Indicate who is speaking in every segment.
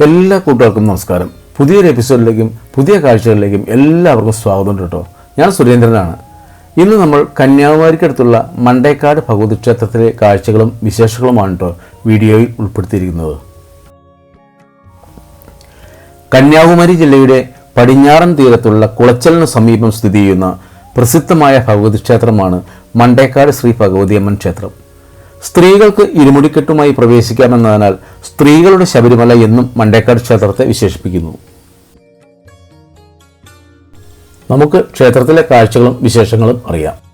Speaker 1: എല്ലാ കൂട്ടുകാർക്കും നമസ്കാരം. പുതിയൊരു എപ്പിസോഡിലേക്കും പുതിയ കാഴ്ചകളിലേക്കും എല്ലാവർക്കും സ്വാഗതം കേട്ടോ. ഞാൻ സുരേന്ദ്രനാണ്. ഇന്ന് നമ്മൾ കന്യാകുമാരിക്കടുത്തുള്ള മണ്ടേക്കാട് ഭഗവതി ക്ഷേത്രത്തിലെ കാഴ്ചകളും വിശേഷങ്ങളുമാണ് കേട്ടോ വീഡിയോയിൽ ഉൾപ്പെടുത്തിയിരിക്കുന്നത്. കന്യാകുമാരി ജില്ലയുടെ പടിഞ്ഞാറൻ തീരത്തുള്ള കുളച്ചലിന് സമീപം സ്ഥിതി ചെയ്യുന്ന പ്രസിദ്ധമായ ഭഗവതി ക്ഷേത്രമാണ് മണ്ടേക്കാട് ശ്രീ ഭഗവതിയമ്മൻ ക്ഷേത്രം. സ്ത്രീകൾക്ക് ഇരുമുടിക്കെട്ടുമായി പ്രവേശിക്കാമെന്നതിനാൽ സ്ത്രീകളുടെ ശബരിമല എന്നും മണ്ടേക്കാട് ക്ഷേത്രത്തെ വിശേഷിപ്പിക്കുന്നു. നമുക്ക് ക്ഷേത്രത്തിലെ കാഴ്ചകളും വിശേഷങ്ങളും അറിയാം.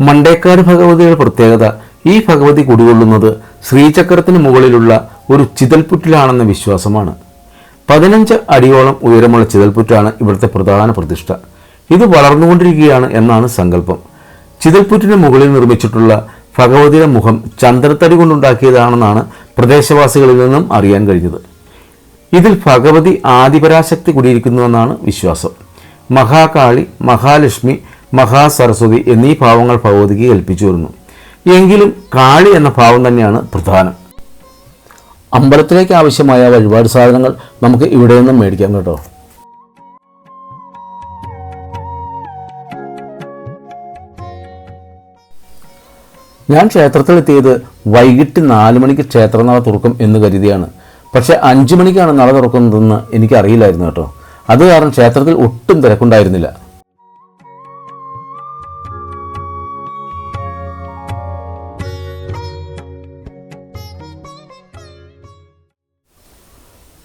Speaker 1: മണ്ടേക്കാട് ഭഗവതിയുടെ പ്രത്യേകത ഈ ഭഗവതി കുടികൊള്ളുന്നത് ശ്രീചക്രത്തിന് മുകളിലുള്ള ഒരു ചിതൽപുറ്റിലാണെന്ന വിശ്വാസമാണ്. പതിനഞ്ച് അടിയോളം ഉയരമുള്ള ചിതൽപുറ്റാണ് ഇവിടുത്തെ പ്രധാന പ്രതിഷ്ഠ. ഇത് വളർന്നുകൊണ്ടിരിക്കുകയാണ് എന്നാണ് സങ്കല്പം. ചിതൽപുറ്റിന് മുകളിൽ നിർമ്മിച്ചിട്ടുള്ള ഭഗവതിയുടെ മുഖം ചന്ദ്രത്തടി കൊണ്ടുണ്ടാക്കിയതാണെന്നാണ് പ്രദേശവാസികളിൽ നിന്നും അറിയാൻ കഴിഞ്ഞത്. ഇതിൽ ഭഗവതി ആദിപരാശക്തി കുടിയിരിക്കുന്നുവെന്നാണ് വിശ്വാസം. മഹാകാളി മഹാലക്ഷ്മി മഹാസരസ്വതി എന്നീ ഭാവങ്ങൾ ഭഗവതിക്ക് ഏൽപ്പിച്ചു വരുന്നു എങ്കിലും കാളി എന്ന ഭാവം തന്നെയാണ് പ്രധാനം. അമ്പലത്തിലേക്ക് ആവശ്യമായ വഴിപാട് സാധനങ്ങൾ നമുക്ക് ഇവിടെ നിന്നും മേടിക്കാം കേട്ടോ. ഞാൻ ക്ഷേത്രത്തിലെത്തിയത് വൈകിട്ട് നാല് മണിക്ക് ക്ഷേത്രനട തുറക്കും എന്ന് കരുതിയാണ്. പക്ഷേ അഞ്ചു മണിക്കാണ് നട തുറക്കുന്നതെന്ന് എനിക്കറിയില്ലായിരുന്നു കേട്ടോ. അത് കാരണം ക്ഷേത്രത്തിൽ ഒട്ടും തിരക്കുണ്ടായിരുന്നില്ല.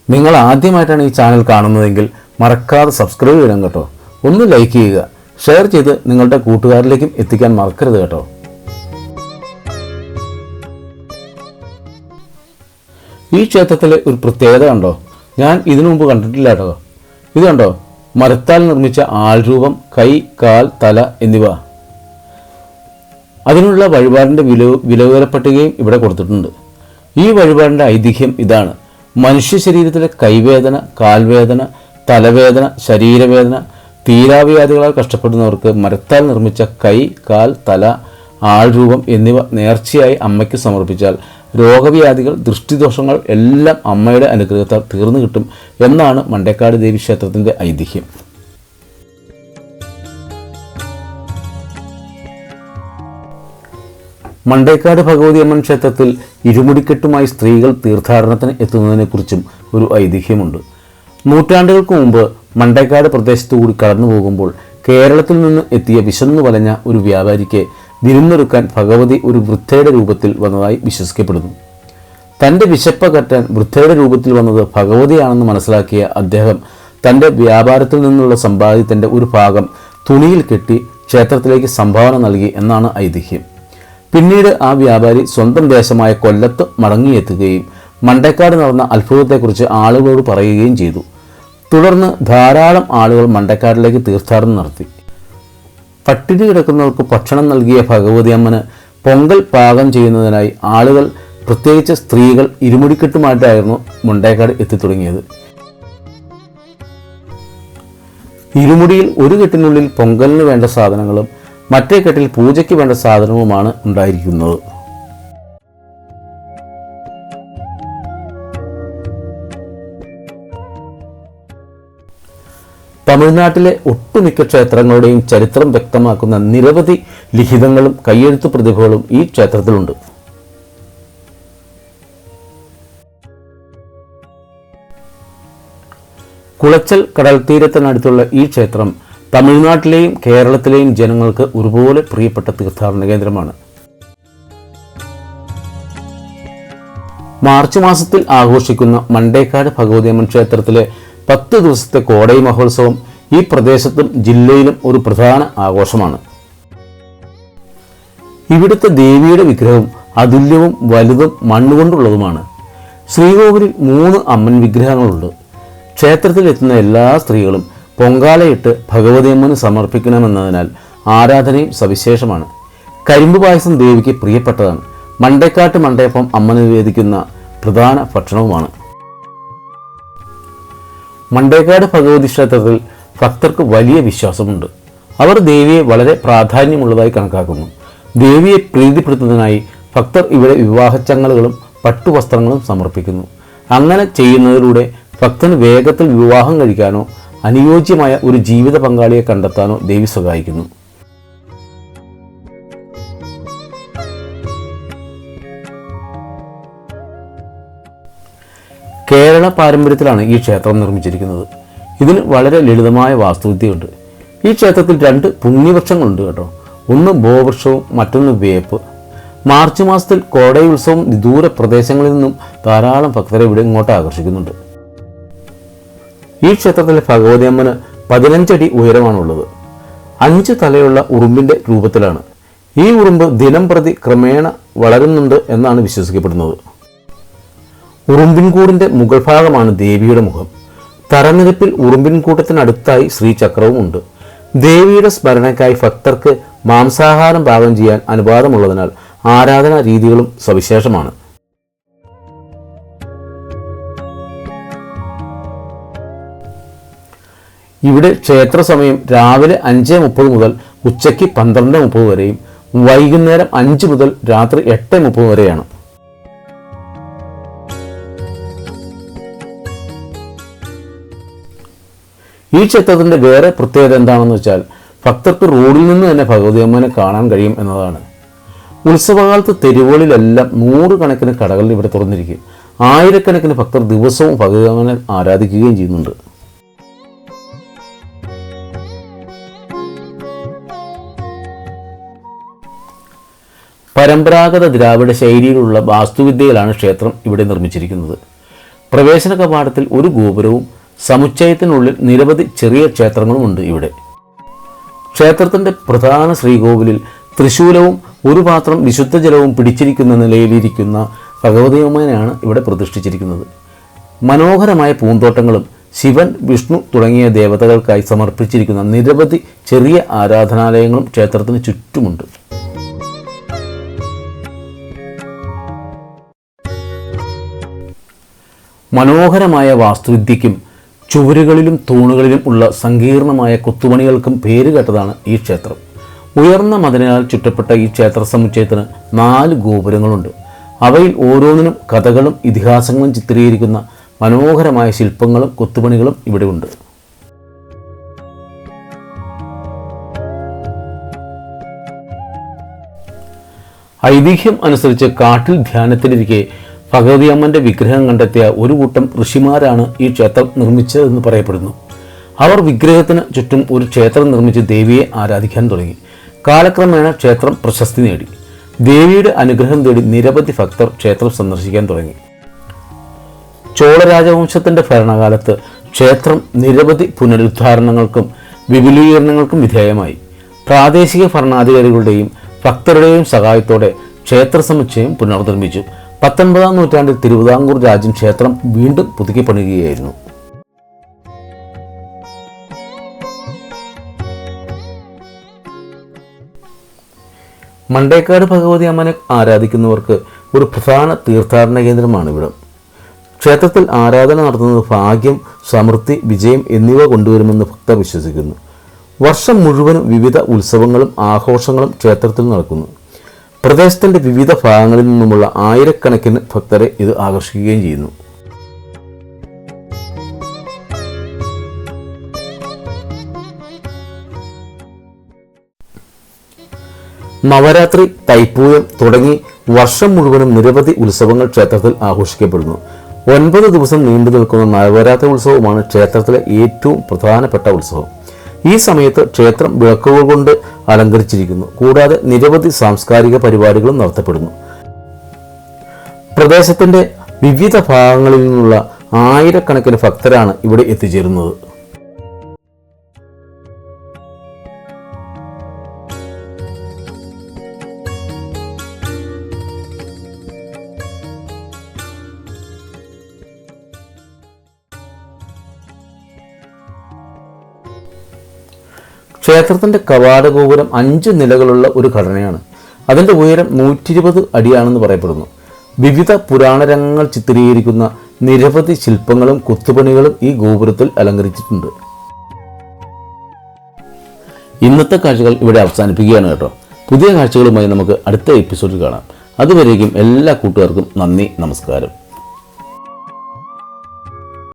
Speaker 1: നിങ്ങൾ ആദ്യമായിട്ടാണ് ഈ ചാനൽ കാണുന്നതെങ്കിൽ മറക്കാതെ സബ്സ്ക്രൈബ് ചെയ്യണം കേട്ടോ. ഒന്ന് ലൈക്ക് ചെയ്യുക. ഷെയർ ചെയ്ത് നിങ്ങളുടെ കൂട്ടുകാരിലേക്കും എത്തിക്കാൻ മറക്കരുത് കേട്ടോ. ഈ ക്ഷേത്രത്തിലെ ഒരു പ്രത്യേകത കണ്ടോ? ഞാൻ ഇതിനു മുമ്പ് കണ്ടിട്ടില്ല കേട്ടോ. ഇത് കണ്ടോ? മരത്താൽ നിർമ്മിച്ച ആൾരൂപം കൈ കാൽ തല എന്നിവ. അതിനുള്ള വഴിപാടിന്റെ വില വിലവിവര പട്ടികയും ഇവിടെ കൊടുത്തിട്ടുണ്ട്. ഈ വഴിപാടിന്റെ ഐതിഹ്യം ഇതാണ്. മനുഷ്യ ശരീരത്തിലെ കൈവേദന കാൽവേദന തലവേദന ശരീരവേദന തീരാവ്യാധികളാൽ കഷ്ടപ്പെടുന്നവർക്ക് മരത്താൽ നിർമ്മിച്ച കൈ കാൽ തല ആൾരൂപം എന്നിവ നേർച്ചയായി അമ്മയ്ക്ക് സമർപ്പിച്ചാൽ രോഗവ്യാധികൾ ദൃഷ്ടിദോഷങ്ങൾ എല്ലാം അമ്മയുടെ അനുഗ്രഹത്താൽ തീർന്നു കിട്ടും എന്നാണ് മണ്ടേക്കാട് ദേവി ക്ഷേത്രത്തിന്റെ ഐതിഹ്യം. മണ്ടേക്കാട് ഭഗവതി അമ്മൻ ക്ഷേത്രത്തിൽ ഇരുമുടിക്കെട്ടുമായി സ്ത്രീകൾ തീർത്ഥാടനത്തിന് എത്തുന്നതിനെക്കുറിച്ചും ഒരു ഐതിഹ്യമുണ്ട്. നൂറ്റാണ്ടുകൾക്ക് മുമ്പ് മണ്ടേക്കാട് പ്രദേശത്തു കൂടി കടന്നു പോകുമ്പോൾ കേരളത്തിൽ നിന്ന് എത്തിയ വിശന്നു വലഞ്ഞ ഒരു വ്യാപാരിക്ക് വിരുന്നൊരുക്കാൻ ഭഗവതി ഒരു വൃദ്ധയുടെ രൂപത്തിൽ വന്നതായി വിശ്വസിക്കപ്പെടുന്നു. തന്റെ വിശപ്പ കറ്റാൻ വൃദ്ധയുടെ രൂപത്തിൽ വന്നത് ഭഗവതിയാണെന്ന് മനസ്സിലാക്കിയ അദ്ദേഹം തന്റെ വ്യാപാരത്തിൽ നിന്നുള്ള സമ്പാദ്യത്തിന്റെ ഒരു ഭാഗം തുണിയിൽ കെട്ടി ക്ഷേത്രത്തിലേക്ക് സംഭാവന നൽകി എന്നാണ് ഐതിഹ്യം. പിന്നീട് ആ വ്യാപാരി സ്വന്തം ദേശമായ കൊല്ലത്ത് മടങ്ങിയെത്തുകയും മണ്ടേക്കാട് നടന്ന അത്ഭുതത്തെക്കുറിച്ച് ആളുകളോട് പറയുകയും ചെയ്തു. തുടർന്ന് ധാരാളം ആളുകൾ മണ്ടക്കാടിലേക്ക് തീർത്ഥാടനം നടത്തി. പട്ടിണി കിടക്കുന്നവർക്ക് ഭക്ഷണം നൽകിയ ഭഗവതി അമ്മന് പൊങ്കൽ പാകം ചെയ്യുന്നതിനായി ആളുകൾ പ്രത്യേകിച്ച് സ്ത്രീകൾ ഇരുമുടിക്കെട്ടുമായിട്ടായിരുന്നു മുണ്ടേക്കാട് എത്തിത്തുടങ്ങിയത്. ഇരുമുടിയിൽ ഒരു കെട്ടിനുള്ളിൽ പൊങ്കലിന് വേണ്ട സാധനങ്ങളും മറ്റേ കെട്ടിൽ പൂജയ്ക്ക് വേണ്ട സാധനവുമാണ് ഉണ്ടായിരിക്കുന്നത്. തമിഴ്നാട്ടിലെ ഒട്ടുമിക്ക ക്ഷേത്രങ്ങളുടെയും ചരിത്രം വ്യക്തമാക്കുന്ന നിരവധി ലിഖിതങ്ങളും കയ്യെഴുത്തു പ്രതിഭകളും ഈ ക്ഷേത്രത്തിലുണ്ട്. കുളച്ചൽ കടൽ കടൽത്തീരത്തിനടുത്തുള്ള ഈ ക്ഷേത്രം തമിഴ്നാട്ടിലെയും കേരളത്തിലെയും ജനങ്ങൾക്ക് ഒരുപോലെ പ്രിയപ്പെട്ട തീർത്ഥാടന കേന്ദ്രമാണ്. മാർച്ച് മാസത്തിൽ ആഘോഷിക്കുന്ന മണ്ടേക്കാട് ഭഗവതിയമ്മൻ ക്ഷേത്രത്തിലെ പത്ത് ദിവസത്തെ കോടൈ മഹോത്സവം ഈ പ്രദേശത്തും ജില്ലയിലും ഒരു പ്രധാന ആഘോഷമാണ്. ഇവിടുത്തെ ദേവിയുടെ വിഗ്രഹം അതുല്യവും വലുതും മണ്ണുകൊണ്ടുള്ളതുമാണ്. ശ്രീകോവിലിൽ മൂന്ന് അമ്മൻ വിഗ്രഹങ്ങളുണ്ട്. ക്ഷേത്രത്തിലെത്തുന്ന എല്ലാ സ്ത്രീകളും പൊങ്കാലയിട്ട് ഭഗവതിയമ്മന് സമർപ്പിക്കണമെന്നതിനാൽ ആരാധനയും സവിശേഷമാണ്. കരിമ്പ് പായസം ദേവിക്ക് പ്രിയപ്പെട്ടതാണ്. മണ്ടേക്കാട്ട് മണ്ടയപ്പം അമ്മ നിവേദിക്കുന്ന പ്രധാന ഭക്ഷണവുമാണ്. മണ്ടേക്കാട് ഭഗവതി ക്ഷേത്രത്തിൽ ഭക്തർക്ക് വലിയ വിശ്വാസമുണ്ട്. അവർ ദേവിയെ വളരെ പ്രാധാന്യമുള്ളതായി കണക്കാക്കുന്നു. ദേവിയെ പ്രീതിപ്പെടുത്തുന്നതിനായി ഭക്തർ ഇവിടെ വിവാഹച്ചങ്ങലുകളും പട്ടുവസ്ത്രങ്ങളും സമർപ്പിക്കുന്നു. അങ്ങനെ ചെയ്യുന്നതിലൂടെ ഭക്തന് വേഗത്തിൽ വിവാഹം കഴിക്കാനോ അനുയോജ്യമായ ഒരു ജീവിത പങ്കാളിയെ കണ്ടെത്താനോ ദേവി സഹായിക്കുന്നു. കേരള പാരമ്പര്യത്തിലാണ് ഈ ക്ഷേത്രം നിർമ്മിച്ചിരിക്കുന്നത്. ഇതിന് വളരെ ലളിതമായ വാസ്തുവിദ്യയുണ്ട്. ഈ ക്ഷേത്രത്തിൽ രണ്ട് പുണ്യവൃക്ഷങ്ങളുണ്ട് കേട്ടോ. ഒന്ന് ബോവൃക്ഷവും മറ്റൊന്ന് വേപ്പ്. മാർച്ച് മാസത്തിൽ കോടൈ ഉത്സവം വിദൂര പ്രദേശങ്ങളിൽ നിന്നും ധാരാളം ഭക്തരെ ഇവിടെ ഇങ്ങോട്ട് ആകർഷിക്കുന്നുണ്ട്. ഈ ക്ഷേത്രത്തിലെ ഭഗവതി അമ്മന് പതിനഞ്ചടി ഉയരമാണുള്ളത്. അഞ്ച് തലയുള്ള ഉറുമ്പിന്റെ രൂപത്തിലാണ്. ഈ ഉറുമ്പ് ദിനം പ്രതി ക്രമേണ വളരുന്നുണ്ട് എന്നാണ് വിശ്വസിക്കപ്പെടുന്നത്. ഉറുമ്പിൻകൂടിന്റെ മുകൾ ഭാഗമാണ് ദേവിയുടെ മുഖം. തറനിരപ്പിൽ ഉറുമ്പിൻകൂട്ടത്തിനടുത്തായി ശ്രീചക്രവും ഉണ്ട്. ദേവിയുടെ സ്മരണയ്ക്കായി ഭക്തർക്ക് മാംസാഹാരം പാകം ചെയ്യാൻ അനുവാദമുള്ളതിനാൽ ആരാധനാ രീതികളും സവിശേഷമാണ്. ഇവിടെ ക്ഷേത്ര സമയം രാവിലെ അഞ്ച് മുപ്പത് മുതൽ ഉച്ചയ്ക്ക് പന്ത്രണ്ട് മുപ്പത് വരെയും വൈകുന്നേരം അഞ്ച് മുതൽ രാത്രി എട്ട് മുപ്പത് വരെയാണ്. ഈ ക്ഷേത്രത്തിന്റെ വേറെ പ്രത്യേകത എന്താണെന്ന് വെച്ചാൽ ഭക്തർക്ക് റോഡിൽ നിന്ന് തന്നെ ഭഗവതി അമ്മനെ കാണാൻ കഴിയും എന്നതാണ്. ഉത്സവകാലത്ത് തെരുവുകളിലെല്ലാം നൂറുകണക്കിന് കടകൾ ഇവിടെ തുറന്നിരിക്കും. ആയിരക്കണക്കിന് ഭക്തർ ദിവസവും ഭഗവതി അമ്മനെ ആരാധിക്കുകയും ചെയ്യുന്നുണ്ട്. പരമ്പരാഗത ദ്രാവിഡ ശൈലിയിലുള്ള വാസ്തുവിദ്യയിലാണ് ക്ഷേത്രം ഇവിടെ നിർമ്മിച്ചിരിക്കുന്നത്. പ്രവേശന കവാടത്തിൽ ഒരു ഗോപുരവും സമുച്ചയത്തിനുള്ളിൽ നിരവധി ചെറിയ ക്ഷേത്രങ്ങളുമുണ്ട് ഇവിടെ. ക്ഷേത്രത്തിന്റെ പ്രധാന ശ്രീകോവിലിൽ തൃശൂലവും ഒരു പാത്രം വിശുദ്ധ ജലവും പിടിച്ചിരിക്കുന്ന നിലയിലിരിക്കുന്ന ഭഗവതിയമ്മനെയാണ് ഇവിടെ പ്രതിഷ്ഠിച്ചിരിക്കുന്നത്. മനോഹരമായ പൂന്തോട്ടങ്ങളും ശിവൻ വിഷ്ണു തുടങ്ങിയ ദേവതകൾക്കായി സമർപ്പിച്ചിരിക്കുന്ന നിരവധി ചെറിയ ആരാധനാലയങ്ങളും ക്ഷേത്രത്തിന് ചുറ്റുമുണ്ട്. മനോഹരമായ വാസ്തുവിദ്യയ്ക്കും ചുവരുകളിലും തൂണുകളിലും ഉള്ള സങ്കീർണമായ കൊത്തുപണികൾക്കും പേരുകേട്ടതാണ് ഈ ക്ഷേത്രം. ഉയർന്ന മതിലിനാൽ ചുറ്റപ്പെട്ട ഈ ക്ഷേത്ര സമുച്ചയത്തിന് നാല് ഗോപുരങ്ങളുണ്ട്. അവയിൽ ഓരോന്നിനും കഥകളും ഇതിഹാസങ്ങളും ചിത്രീകരിക്കുന്ന മനോഹരമായ ശില്പങ്ങളും കൊത്തുപണികളും ഇവിടെയുണ്ട്. ഐതിഹ്യം അനുസരിച്ച് കാട്ടിൽ ധ്യാനത്തിലിരിക്കെ ഭഗവതിയമ്മന്റെ വിഗ്രഹം കണ്ടെത്തിയ ഒരു കൂട്ടം ഋഷിമാരാണ് ഈ ക്ഷേത്രം നിർമ്മിച്ചതെന്ന് പറയപ്പെടുന്നു. അവർ വിഗ്രഹത്തിന് ചുറ്റും ഒരു ക്ഷേത്രം നിർമ്മിച്ച് ദേവിയെ ആരാധിക്കാൻ തുടങ്ങി. കാലക്രമേണ ക്ഷേത്രം പ്രശസ്തി നേടി. ദേവിയുടെ അനുഗ്രഹം തേടി നിരവധി ഭക്തർ ക്ഷേത്രം സന്ദർശിക്കാൻ തുടങ്ങി. ചോള രാജവംശത്തിന്റെ ഭരണകാലത്ത് ക്ഷേത്രം നിരവധി പുനരുദ്ധാരണങ്ങൾക്കും വിപുലീകരണങ്ങൾക്കും വിധേയമായി. പ്രാദേശിക ഭരണാധികാരികളുടെയും ഭക്തരുടെയും സഹായത്തോടെ ക്ഷേത്ര സമുച്ചയം പുനർനിർമ്മിച്ചു. പത്തൊൻപതാം നൂറ്റാണ്ടിൽ തിരുവിതാംകൂർ രാജ്യം ക്ഷേത്രം വീണ്ടും പുതുക്കി പണിയുകയായിരുന്നു. മണ്ടേക്കാട് ഭഗവതി അമ്മനെ ആരാധിക്കുന്നവർക്ക് ഒരു പ്രധാന തീർത്ഥാടന കേന്ദ്രമാണ് ഇവിടം ക്ഷേത്രത്തിൽ ആരാധന നടത്തുന്നത് ഭാഗ്യം സമൃദ്ധി വിജയം എന്നിവ കൊണ്ടുവരുമെന്ന് ഭക്തർ വിശ്വസിക്കുന്നു. വർഷം മുഴുവനും വിവിധ ഉത്സവങ്ങളും ആഘോഷങ്ങളും ക്ഷേത്രത്തിൽ നടക്കുന്നു. പ്രദേശത്തിന്റെ വിവിധ ഭാഗങ്ങളിൽ നിന്നുമുള്ള ആയിരക്കണക്കിന് ഭക്തരെ ഇത് ആകർഷിക്കുകയും ചെയ്യുന്നു. നവരാത്രി തൈപ്പൂയം തുടങ്ങി വർഷം മുഴുവനും നിരവധി ഉത്സവങ്ങൾ ക്ഷേത്രത്തിൽ ആഘോഷിക്കപ്പെടുന്നു. ഒൻപത് ദിവസം നീണ്ടു നിൽക്കുന്ന നവരാത്രി ഉത്സവമാണ് ക്ഷേത്രത്തിലെ ഏറ്റവും പ്രധാനപ്പെട്ട ഉത്സവം. ഈ സമയത്ത് ക്ഷേത്രം വിളക്കുകൾ കൊണ്ട് അലങ്കരിച്ചിരിക്കുന്നു. കൂടാതെ നിരവധി സാംസ്കാരിക പരിപാടികളും നടത്തപ്പെടുന്നു. പ്രദേശത്തിന്റെ വിവിധ ഭാഗങ്ങളിൽ നിന്നുള്ള ആയിരക്കണക്കിന് ഭക്തരാണ് ഇവിടെ എത്തിച്ചേരുന്നത്. ക്ഷേത്രത്തിന്റെ കവാടഗോപുരം അഞ്ച് നിലകളുള്ള ഒരു ഘടനയാണ്. അതിന്റെ ഉയരം നൂറ്റി ഇരുപത് അടിയാണെന്ന് പറയപ്പെടുന്നു. വിവിധ പുരാണരംഗങ്ങൾ ചിത്രീകരിക്കുന്ന നിരവധി ശില്പങ്ങളും കൊത്തുപണികളും ഈ ഗോപുരത്തിൽ അലങ്കരിച്ചിട്ടുണ്ട്. ഇന്നത്തെ കാഴ്ചകൾ ഇവിടെ അവസാനിപ്പിക്കുകയാണ് കേട്ടോ. പുതിയ കാഴ്ചകളുമായി നമുക്ക് അടുത്ത എപ്പിസോഡിൽ കാണാം. അതുവരേക്കും എല്ലാ കൂട്ടുകാർക്കും നന്ദി നമസ്കാരം.